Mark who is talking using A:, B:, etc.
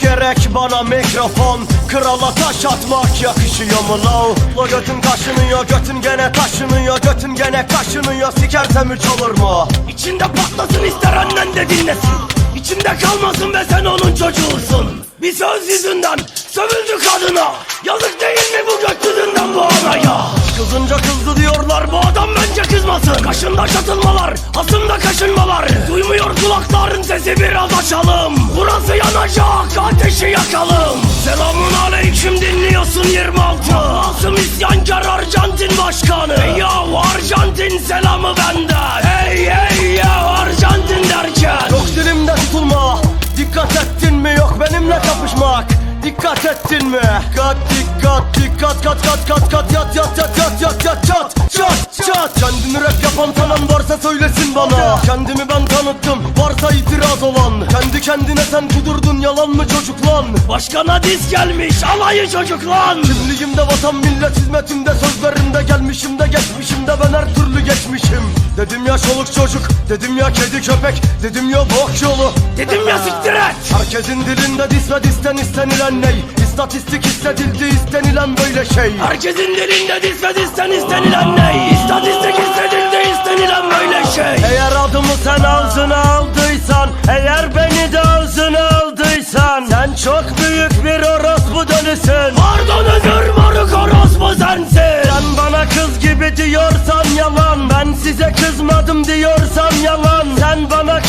A: gerek bana mikrofon. Krala taş atmak yakışıyor mu lav La götün kaşınıyor götün gene taşınıyor Götün gene kaşınıyor. Sikersem üç olur mu?
B: İçinde patlasın ister annen de dinlesin. İçinde kalmasın ve sen onun çocuğusun. Bir söz yüzünden sövüldü kadına. Yazık değil mi bu gökyüzünden Kaşında çatılmalar aslında kaşınmalar. Duymuyor kulakların sesi biraz açalım. Burası yanacak ateşi yakalım. Selamun aleyküm dinliyorsun 26 Asım isyankar Arjantin başkanı. Hey ya Arjantin selamı benden. Hey hey ya Arjantin derken.
A: Yok dilimde tutulma. Dikkat ettin mi? Yok benimle kapışmak. Dikkat ettin mi? Dikkat dikkat Kendini rap yapan tanım varsa söylesin bana. Kendimi ben tanıttım varsa itiraz olan. Kendi kendine sen kudurdun yalan mı çocuk lan?
B: Başkana diz gelmiş alayı çocuk lan.
A: Kimliğimde vatan millet hizmetimde sözlerimde gelmişim de geçmişimde ben her türlü geçmişim. Dedim ya çoluk çocuk dedim ya kedi köpek dedim ya bok yolu.
B: Dedim ya siktir et.
A: Herkesin dilinde dis ve disten istenilen ney? İstatistik hissedildi istenilen böyle şey.
B: Herkesin dilinde diz ve disten istenilen ne? İstatistik
A: Adımı sen ağzına aldıysan Eğer beni de ağzına aldıysan Sen çok büyük bir orospu dönüsün.
B: Pardon özür moruk orospu sensin.
A: Sen bana kız gibi diyorsan yalan Ben size kızmadım diyorsan yalan. Sen bana